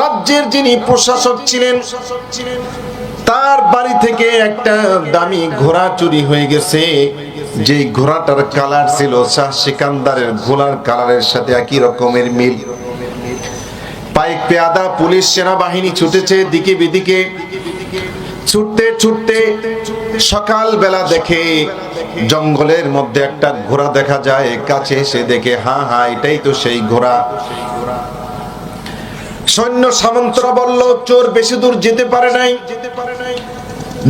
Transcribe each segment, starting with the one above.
রাজ্যের যিনি প্রশাসক ছিলেন, তার বাড়ি থেকে একটা দামি ঘোড়া চুরি হয়ে গেছে। যে ঘোড়াটার কালার ছিল শাহ সিকান্দারের, ঘোড়ার কালারের সাথে একই রকমের মিল। পাইক পেয়াদা পুলিশ সেনাবাহিনী ছুটেছে দিকে বিদিকে। ছুটতে ছুটতে সকাল বেলা দেখে জঙ্গলের মধ্যে একটা ঘোড়া দেখা যায়। কাছে এসে দেখে হ্যাঁ হ্যাঁ এটাই তো সেই ঘোড়া। সৈন্য সামন্তরা বলল, চোর বেশি দূর যেতে পারে নাই।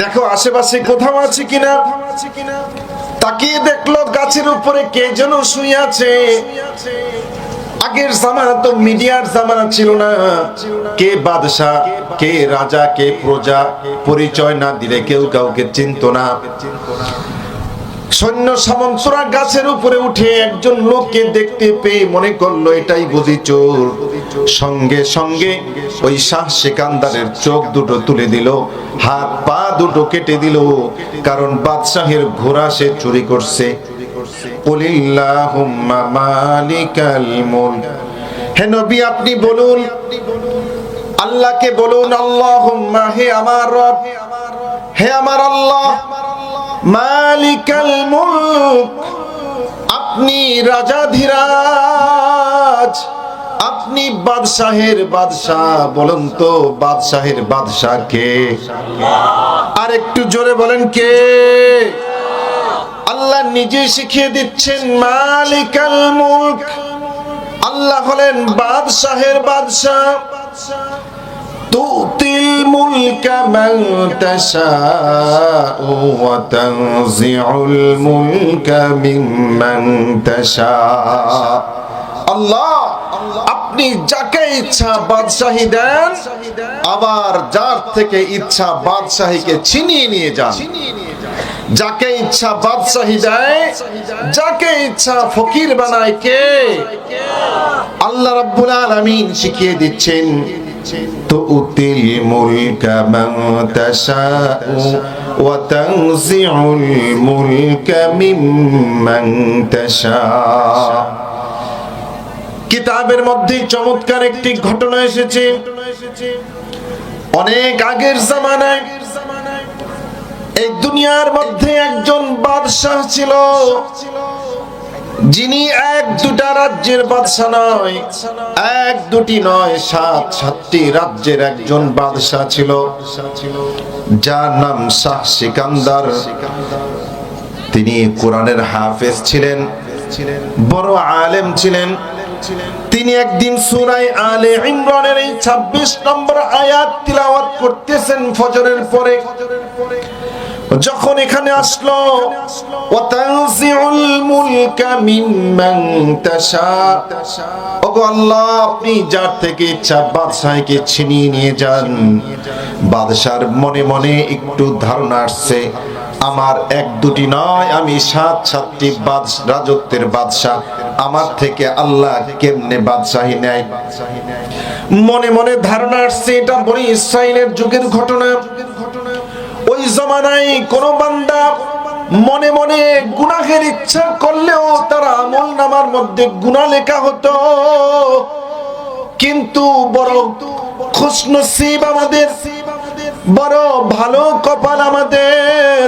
দেখো, আশেপাশে কোথাও আছে কিনা? তাকিয়ে দেখল, গাছের উপরে কে যেন শুয়ে আছে। আগের জামানা তো মিডিয়ার জামানা ছিল না। কে বাদশাহ, কে রাজা, কে প্রজা, পরিচয় না দিলে কেউ কাউকে চিনত না। সৈন্য সামন্তরা গাছের উপরে উঠে একজন লোককে দেখতে পেয়ে মনে করল, এটাই বুঝি চোর। সঙ্গে সঙ্গে ওই শাহ সেকান্দারের চোখ দুটো তুলে দিল, হাত পা দুটো কেটে দিল, কারণ বাদশাহের ঘোড়া সে চুরি করছে। হে নবী, আপনি বলুন, আল্লাহকে বলুন, আল্লাহুম্মা, হে আমার রব। হে আমার আল্লাহ। মালিকাল মুলক, আপনি রাজাধিরাজ আপনি বাদশাহের বাদশাহ, বলুন তো বাদশাহের বাদশাহ কে? আর একটু জোরে বলেন কে? আল্লাহ নিজে শিখিয়ে দিচ্ছেন মালিকাল মুলক। আল্লাহ হলেন বাদশাহের বাদশাহ। تؤتي الملك من تشاء وتنزع الملك ممن تشاء আল্লাহ আপনি যাকে ইচ্ছা বাদশাহী দেন আবার যার থেকে ইচ্ছা বাদশাহীকে ছিনিয়ে নিয়ে যান যাকে ইচ্ছা বাদশাহী দেয় যাকে ইচ্ছা ফকির বানায় কে আল্লাহ রাব্বুল আলামিন শিখিয়ে দিচ্ছেন تؤتي الملك من تشاء وتنزع الملك ممن تشاء কিতাবের মধ্যে চমৎকার একটি ঘটনা এসেছে অনেক আগের জামানায় এই দুনিয়ার মধ্যে একজন বাদশাহ ছিল যিনি এক দুটা রাজ্যের বাদশাহ নয়, এক দুটি নয়, সাত সাতটি রাজ্যের একজন বাদশাহ ছিল। যার নাম শাহ সিকান্দার। তিনি কোরআনের হাফেজ ছিলেন, বড় আলেম ছিলেন। তিনি একদিন সুরাই আলে ইমরানের এই ২৬ নম্বর আয়াত তিলাওয়াত করতেছেন ফজরের পরে। যখন এখানে আসলো আল্লাহ, আপনি যার থেকে ইচ্ছা বাদশাহকে ছিনিয়ে নিয়ে যান। বাদশার মনে মনে একটু ধারণা আসছে, আমার এক দুটি নয়, আমি সাত সাতটি রাজত্বের বাদশাহ, আমার থেকে আল্লাহ কেমনে বাদশাহী নেয়? মনে মনে ধারণা আসছে, এটা বনি ইসরায়েলের যুগের ঘটনা। ওই জমানায় কোন বান্দা মনে মনে গুনাহের ইচ্ছা করলেও তার আমল নামার মধ্যে গুনাহ লেখা হতো। কিন্তু বড় খুশনসিব আমাদের, বড় ভালো কপাল আমাদের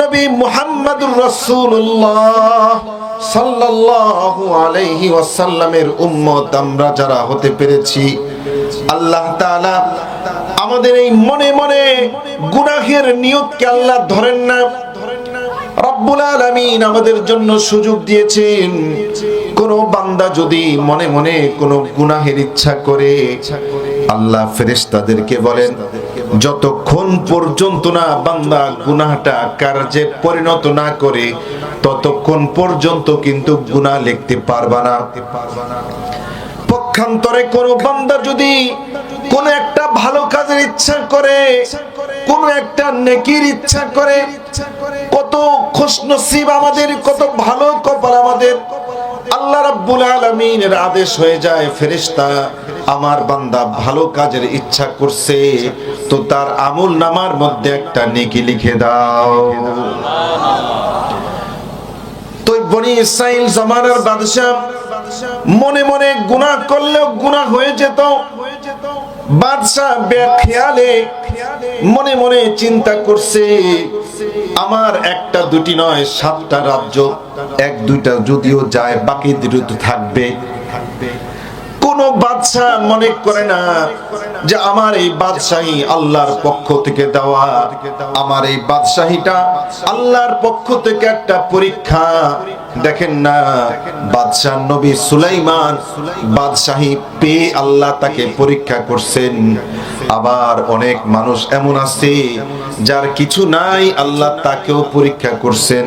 নবী মুহাম্মদুর রাসূলুল্লাহ সাল্লাল্লাহু আলাইহি ওয়াসাল্লামের উম্মত আমরা যারা হতে পেরেছি, আল্লাহ তাআলা আমাদের এই মনে মনে গুনাহের নিয়তকে আল্লাহ ধরেন না? রব্বুল আলামিন আমাদের জন্য সুযোগ দিয়েছেন। কোন বান্দা যদি মনে মনে কোন গুনাহের ইচ্ছা করে, আল্লাহ ফেরেশতাদেরকে বলেন, যতক্ষণ পর্যন্ত না বান্দা গুনাহটা কার্যে পরিণত না করে, ততক্ষণ পর্যন্ত কিন্তু গুনাহ লিখতে পারবা না। পক্ষান্তরে কোন বান্দা যদি কোন একটা ভালো কাজের ইচ্ছা করে, কোন একটা নেকির ইচ্ছা করে, কত খুশনসিব আমাদের, কত ভালো কপাল আমাদের। আল্লাহ রাব্বুল আলামিনের আদেশ হয়ে যায়, ফেরেশতা, আমার বান্দা ভালো কাজের ইচ্ছা করছে, তো তার আমল নামার মধ্যে একটা নেকি লিখে দাও। তো বনি ইসরাইল জমানার বাদশাহ মনে মনে গুনাহ করলেও গুনাহ হয়ে যেত। বাদশাহ খেয়ালে, মনে মনে চিন্তা করছে, আমার একটা দুটি নয়, সাতটা রাজ্য, এক দুইটা যদিও যায়, বাকি দুটো থাকবে থাকবে। কোন বাদশাহ মনে করে না যে আমার এই বাদশাহী আল্লাহর পক্ষ থেকে দেওয়া। আমার এই বাদশাহীটা আল্লাহর পক্ষ থেকে একটা পরীক্ষা। দেখেন না, বাদশাহ নবী সুলাইমান বাদশাহী পেয়ে আল্লাহ তাকে পরীক্ষা করছেন। আবার অনেক মানুষ এমন আছে যার কিছু নাই, আল্লাহ তাকেও পরীক্ষা করছেন।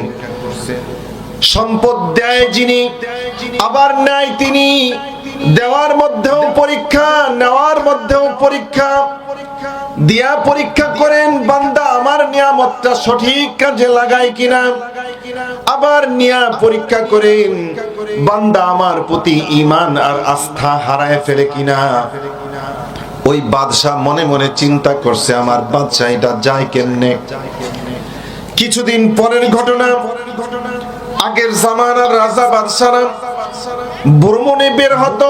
সম্পদ দেয় যিনি, আবার নাই তিনি। দেওয়ার মধ্যেও পরীক্ষা, নেওয়ার মধ্যেও পরীক্ষা। দিয়া পরীক্ষা করেন, বান্দা আমার নিয়ামতটা সঠিক কাজে লাগায় কিনা? আবার নিয়া পরীক্ষা করেন, বান্দা আমার প্রতি ইমান আর আস্থা হারায় ফেলে কিনা? ওই বাদশাহ মনে মনে চিন্তা করছে, আমার বাদশাহ এটা যায় কেমনে? কিছুদিন পরের ঘটনা, আগের জামানার রাজা বাদশারা ভ্রমণে বের হতো,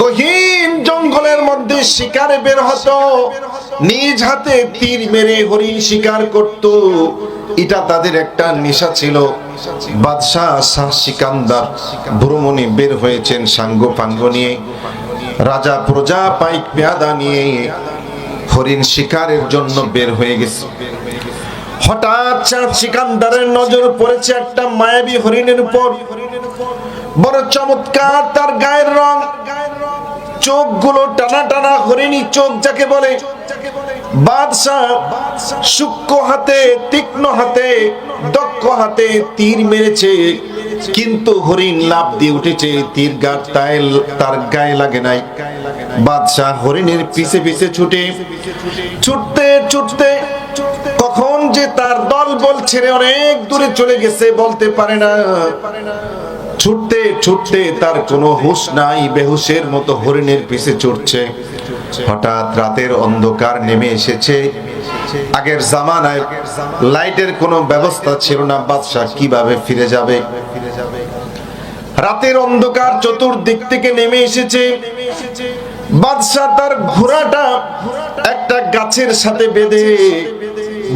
গহীন জঙ্গলের মধ্যে শিকারে বের হতো, নিজ হাতে তীর মেরে হরিণ শিকার করত। এটা তাদের একটা নেশা ছিল। বাদশাহ শাহ সিকান্দার ভ্রমণে বের হয়েছেন সাঙ্গ পাঙ্গ নিয়ে। রাজা প্রজা পাইক পেয়াদা নিয়ে হরিণ শিকারের জন্য বের হয়ে গেছে। হঠাৎ চাঁদ সিকান্দারের নজর পড়েছে একটা মায়াবী হরিণের উপর। বড় চমৎকার, তার গায়ের রং। চোখগুলো টানা টানা হরিণী চোখ যাকে বলে। বাদশাহ সূক্ষ্ম হাতে, তীক্ষ্ণ হাতে, দক্ষ হাতে তীর মেরেছে। কিন্তু হরিণ লাভ দিয়ে উঠেছে, তীর গাছ তার গায়ে লাগে নাই। বাদশাহ হরিণের পিছে পিছে ছুটে। ছুটতে ছুটতে কখন যে তার দল বল ছেড়ে অনেক দূরে চলে গেছে, বলতে পারে না। ছুটতে ছুটতে তার কোনো হুশ নাই। বেহুশের মতো হরিণের পিছে ছুটছে হঠাৎ রাতের অন্ধকার নেমে এসেছে। আগের জামানায় লাইটের কোনো ব্যবস্থা ছিল না। বাদশাহ কীভাবে ফিরে যাবে? রাতের অন্ধকার চতুর্দিক থেকে নেমে এসেছে। বাদশাহ তার ঘোড়াটা একটা গাছের সাথে বেঁধে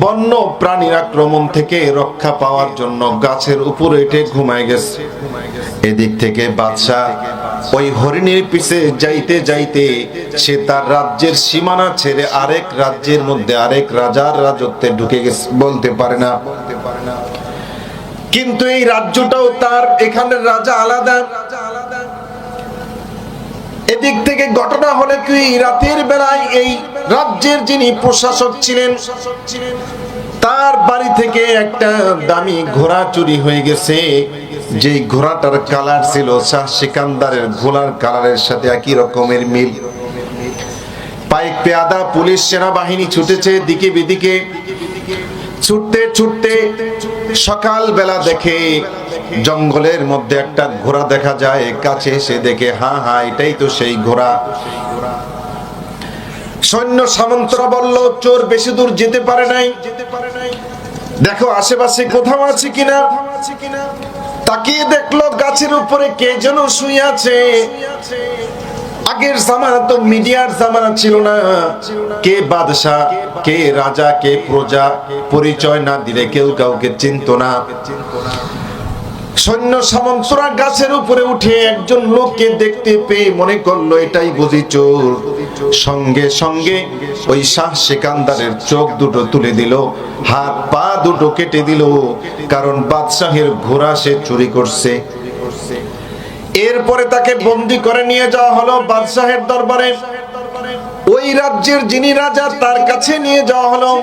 বন্য প্রাণীর আক্রমণ থেকে রক্ষা পাওয়ার জন্য গাছের উপর এটে ঘুমায় গেছে। এদিক থেকে বাদশাহ ওই হরিণের পিছে যাইতে যাইতে সে তার রাজ্যের সীমানা ছেড়ে আরেক রাজ্যের মধ্যে আরেক রাজার রাজত্বে ঢুকে গেছে বলতে পারে না। কিন্তু এই রাজ্যটাও তার, এখানের রাজা আলাদা। এদিক থেকে ঘটনা হলে কি রাতের বেলায় এই রাজ্যের যিনি প্রশাসক ছিলেন, তার বাড়ি থেকে একটা দামি ঘোড়া চুরি হয়ে গেছে। যে ঘোড়াটার কালার ছিল শাহ সিকান্দারের, ঘোড়ার কালারের সাথে একই রকমের মিল। পাইক পেয়াদা, পুলিশ, সেনাবাহিনী ছুটেছে দিকে বিদিকে ছুটতে ছুটতে সকাল বেলা দেখে জঙ্গলের মধ্যে একটা ঘোড়া দেখা যায়, কাছে এসে দেখে, হা হা, এটাই তো সেই ঘোড়া। সৈন্য সামন্তরা বলল, চোর বেশি দূর যেতে পারে নাই। দেখো, আশেপাশে কোথাও আছে কিনা? তাকিয়ে দেখল, গাছের উপরে কে যেন শুয়ে আছে। আগের জামানা তো মিডিয়ার জামানা ছিল না। কে বাদশাহ, কে রাজা, কে প্রজা, পরিচয় না দিলে কেউ কাউকে চিনত না। সৈন্য সামন্তরা গাছের উপরে উঠে একজন লোককে দেখতে পেয়ে মনে করল, এটাই বুঝি চোর। সঙ্গে সঙ্গে ওই শাহ সেকান্দারের চোখ দুটো তুলে দিল, হাত পা দুটো কেটে দিল, কারণ বাদশাহের ঘোড়া সে চুরি করছে। এরপরে তাকে বন্দি করে নিয়ে যাওয়া হলো বাদশাহের দরবারে। ওই রাজ্যের যিনি রাজা, তার কাছে নিয়ে যাওয়া হলো।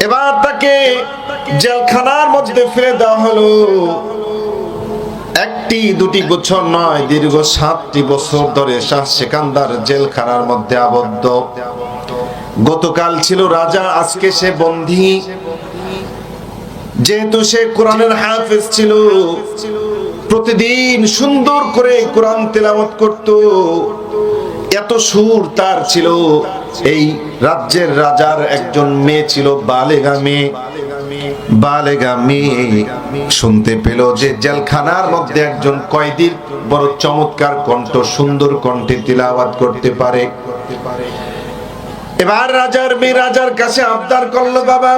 এবার তাকে জেলখানার মধ্যে ফেলে দেওয়া হলো। একটি, দুটি বছর নয়, দীর্ঘ সাতটি বছর ধরে শাহ সেকান্দার জেলখানার মধ্যে আবদ্ধ। গতকাল ছিল রাজা, আজকে সে বন্দী। যেহেতু সে কোরআনের হাফেজ ছিল প্রতিদিন সুন্দর করে কোরআন তেলাওয়াত করত। এত সুর তার ছিল। এই রাজ্যের রাজার একজন মেয়ে ছিল, বালেগা মেয়ে। বালেগা মেয়ে শুনতে পেল যে জেলখানার মধ্যে একজন কয়েদির বড় চমৎকার কণ্ঠ, সুন্দর কণ্ঠে তিলাওয়াত করতে পারে। এবার রাজার মেয়ে রাজার কাছে আবদার করল, বাবা,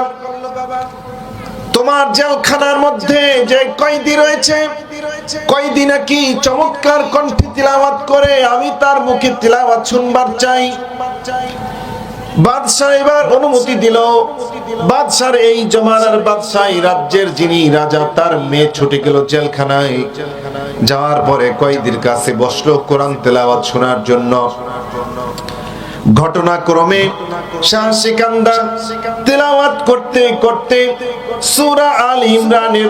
তোমার জেলখানার মধ্যে যে কয়দি রয়েছে চমৎকার কণ্ঠে তিলাওয়াত করে, আমি তার মুখে তিলাওয়াত শুনবার চাই। বাদশাহ এবার অনুমতি দিল। এই রাজ্যের যিনি রাজা, তার মেয়ে ছুটে গেল জেলখানায়। যাওয়ার পরে কয়েদির কাছে বসল কোরআন তেলাওয়াত শোনার জন্য। ঘটনাক্রমে শাহ তেলাওয়াত করতে করতে সূরা আল ইমরানের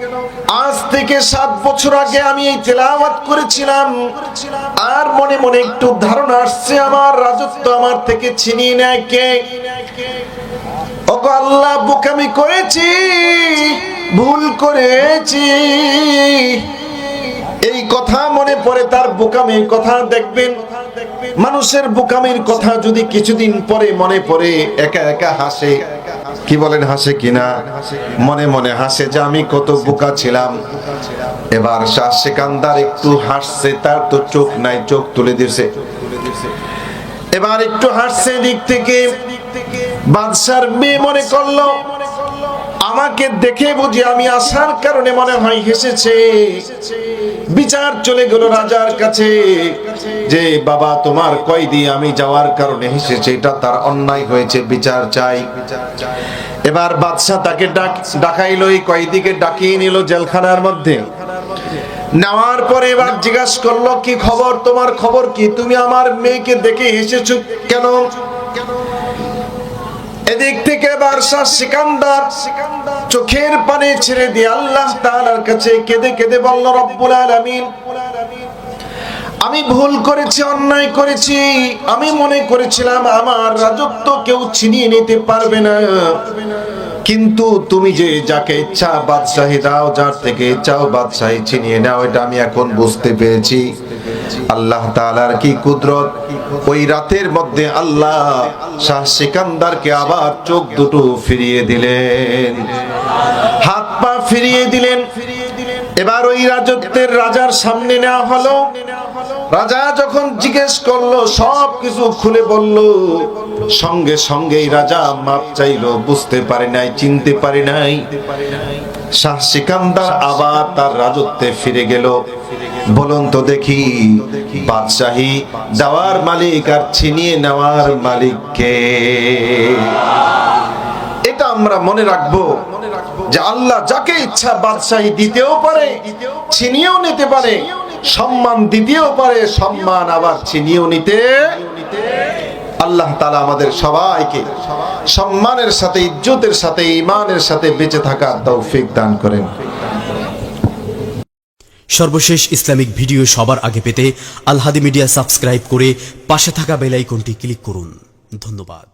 আজ থেকে সাত বছর আগে আমি এই তেলাওয়াত করেছিলাম। আর মনে মনে একটু ধারণা আসছে, আমার রাজত্ব আমার থেকে ছিনিয়ে নেয় কে? আল্লাহ বোকামি করেছি ভুল করেছি। এই কথা মনে পড়ে, তার বোকামির কথা দেখবেন। মানুষের বোকামির কথা যদি কিছুদিন পরে মনে পড়ে, একা একা হাসে। কি বলেন, হাসে কিনা? মনে মনে হাসে যে আমি কত বোকা ছিলাম। এবার শাহ সেকান্দার একটু হাসছে, তার তো চোখ নাই, চোখ তুলে দিয়েছে। এবার একটু হাসছে দিক থেকে। বাদশার মেয়ে মনে করল আমাকে দেখে বুঝি আমি আসার কারণে মনে হয় হেসেছে। বিচার চলে গেল রাজার কাছে। যে বাবা, তোমার কয়দি আমি যাওয়ার কারণে হেসেছে, এটা তার অন্যায় হয়েছে, বিচার চাই। এবার বাদশাহ তাকে ডাক ডাকাইলো, এই কয়দিকে ডাকিয়ে নিল জেলখানার মধ্যে। নেওয়ার পরে এবার জিজ্ঞাসা করল, কি খবর? তোমার খবর কি? তুমি আমার মেয়েকে দেখে হেসেছো কেন? এদিক থেকে বারসা সিকান্দার, চোখের পানি ছেড়ে দিয়ে আল্লাহ তাআলার কাছে কেঁদে কেঁদে বলল, রব্বুল আলামিন, আমি ভুল করেছি, অন্যায় করেছি। আমি মনে করেছিলাম আমার রাজত্ব কেউ ছিনিয়ে নিতে পারবে না। কিন্তু তুমি যে যাকে ইচ্ছা বাদশাহী দাও, যার থেকে ইচ্ছাও বাদশাহী ছিনিয়ে নাও, এটা আমি এখন বুঝতে পেরেছি। আল্লাহ তালার কি কুদরত? ওই রাতের মধ্যে আল্লাহ শাহ সিকান্দারকে আবার চোখ দুটো ফিরিয়ে দিলেন। হাত পা ফিরিয়ে দিলেন। এবার ওই রাজত্বের রাজার সামনে নেওয়া হলো। রাজা যখন জিজ্ঞেস করল, সব কিছু খুলে বলল। সঙ্গে সঙ্গেই রাজা মাপ চাইলো, বুঝতে পারে নাই, চিনতে পারে নাই। আবার তার রাজত্বে ফিরে গেল। বলুন তো দেখি, বাদশাহী দেওয়ার মালিক আর ছিনিয়ে নেওয়ার মালিককে এটা আমরা মনে রাখব। যে আল্লাহ যাকে ইচ্ছা বাদশাহী দিতেও পারে ছিনিয়েও নিতে পারে, সম্মান দিতেও পারে, সম্মান আবার ছিনিয়েও নিতে আল্লাহ তালা আমাদের সবাইকে সম্মানের সাথে, ইজ্জতের সাথে ইমানের সাথে বেঁচে থাকার তৌফিক দান করেন। সর্বশেষ ইসলামিক ভিডিও সবার আগে পেতে আলহাদি মিডিয়া সাবস্ক্রাইব করে পাশে থাকা বেল আইকনটি ক্লিক করুন। ধন্যবাদ।